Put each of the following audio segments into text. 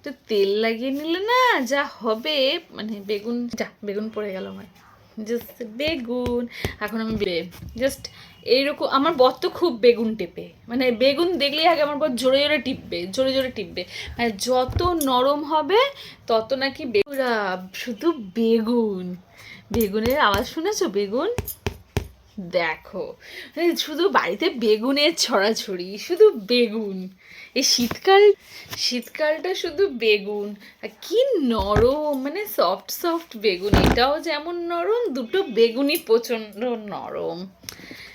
একটু তেল লাগিয়ে নিলে না যা হবে মানে বেগুন, যা, বেগুন পড়ে গেল আমার। জাস্ট বেগুন, এখন আমি জাস্ট এইরকম, আমার বর তো খুব বেগুন টেপে। মানে বেগুন দেখলেই আগে আমার বর জোরে জোরে টিপবে, জোরে জোরে টিপবে। মানে যত নরম হবে, তত নাকি বেগুরা শুধু বেগুন। বেগুনের আওয়াজ শুনেছো? বেগুন? দেখো মানে শুধু বাড়িতে বেগুনের ছড়াছড়ি, শুধু বেগুন। এই শীতকাল, শীতকালটা শুধু বেগুন। আর কি নরম মানে সফট সফট বেগুন, এটাও যেমন নরম, দুটো বেগুনই প্রচণ্ড নরম।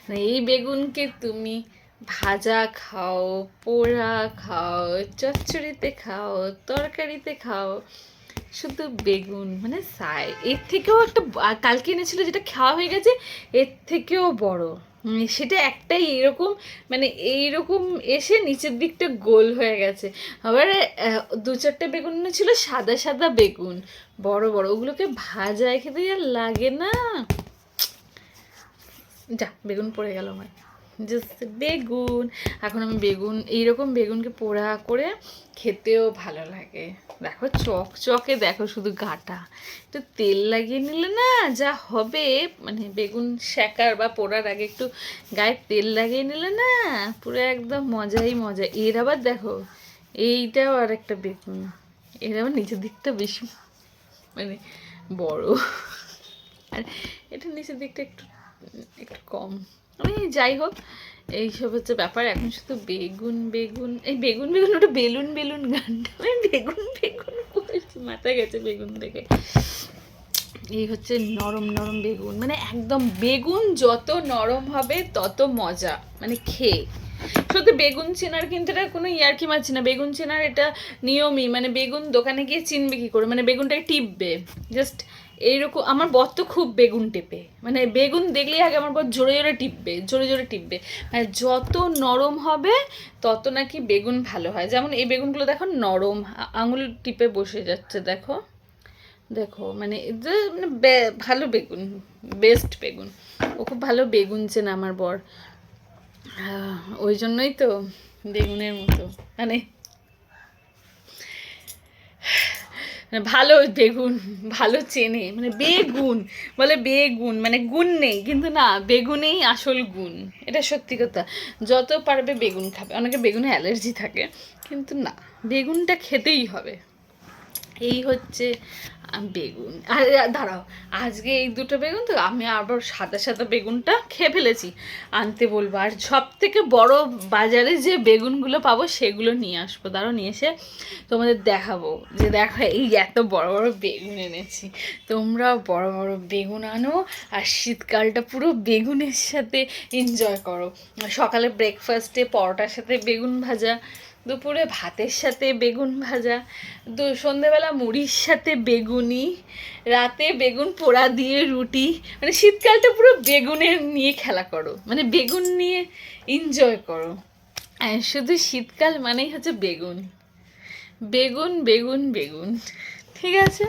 মানে এই বেগুনকে তুমি ভাজা খাও, পোড়া খাও, চচ্চড়িতে খাও, তরকারিতে খাও শুধু বেগুন মানে সাই, এর থেকেও একটা কালকে এনেছিল যেটা খাওয়া হয়ে গেছে, এর থেকেও বড়। সেটা একটাই এরকম মানে এইরকম এসে নিচের দিকটা গোল হয়ে গেছে। আবার দু চারটে বেগুন ছিল সাদা সাদা বেগুন। বড় বড়, ওগুলোকে ভাজায় খেতে আর লাগে না। যা, বেগুন পড়ে গেল আমার। জাস্ট বেগুন। এখন আমি বেগুন, এইরকম বেগুনকে পোড়া করে খেতেও ভালো লাগে। দেখো চক চকে দেখো শুধু গাটা। একটু তেল লাগিয়ে নিলে না যা হবে মানে বেগুন শেকার বা পোড়ার আগে একটু গায়ে তেল লাগিয়ে নিলে না পুরো একদম মজাই মজা। এর আবার দেখো, এইটাও আর একটা বেগুন। এর আবার নিচের দিকটা বেশি মানে বড়। আর এটা নিচের দিকটা একটু একটু কম আমি যাই হোক, এইসব হচ্ছে ব্যাপার। এখন শুধু বেগুন বেগুন, এই বেগুন বেগুন ওটা বেলুন বেলুন গানটা আমি বেগুন বেগুন বলছি, মাথায় গেছে বেগুন দেখে। এই হচ্ছে নরম নরম বেগুন। মানে একদম বেগুন যত নরম হবে তত মজা। মানে খেয়ে। সত্যি, বেগুন চেনার কিন্তু এটা কোনো ইয়ার্কি মারছি না। বেগুন চেনার এটা নিয়মই। মানে বেগুন দোকানে গিয়ে চিনবে কী করে? মানে বেগুনটাকে টিপবে। জাস্ট এইরকম, আমার বর তো খুব বেগুন টেপে। মানে বেগুন দেখলেই আগে আমার বর জোরে জোরে টিপবে, জোরে জোরে টিপবে। মানে যত নরম হবে, তত নাকি বেগুন ভালো হয়। যেমন এই বেগুনগুলো দেখো নরম আঙুল টিপে বসে যাচ্ছে, দেখো। দেখো মানে মানে ভালো বেগুন বেস্ট বেগুন। ও খুব ভালো বেগুন চেনে আমার বর। ওই জন্যই তো বেগুনের মতো। মানে মানে ভালো বেগুন, ভালো চেনে। মানে বেগুন, বলে বেগুন মানে গুণ নেই, কিন্তু না, বেগুনেই আসল গুণ। এটা সত্যি কথা। যত পারবে বেগুন খাবে। অনেকে বেগুনে অ্যালার্জি থাকে, কিন্তু না, বেগুনটা খেতেই হবে। এই হচ্ছে বেগুন। আর, দাঁড়াও, আজকে এই দুটো বেগুন তো আমি আবার সাদা সাদা বেগুনটা খেয়ে ফেলেছি। আনতে বলব, আর সব থেকে বড় বাজারে যে বেগুনগুলো পাবো সেগুলো নিয়ে আসব। দাঁড়াও, নিয়ে এসে তোমাদের দেখাবো যে দেখো, এই এত বড় বড় বেগুন এনেছি। তোমরা বড় বড় বেগুন আনো আর শীতকালটা পুরো বেগুনের সাথে এনজয় করো। সকালে ব্রেকফাস্টে পরোটার সাথে বেগুন ভাজা। দুপুরে ভাতের সাথে বেগুন ভাজা, দু সন্ধেবেলা মুড়ির সাথে বেগুনি, রাতে বেগুন পোড়া দিয়ে রুটি মানে শীতকালটা পুরো বেগুনের নিয়ে খেলা করো মানে বেগুন নিয়ে এনজয় করো। শুধু শীতকাল মানেই হচ্ছে বেগুন। বেগুন বেগুন বেগুন, ঠিক আছে?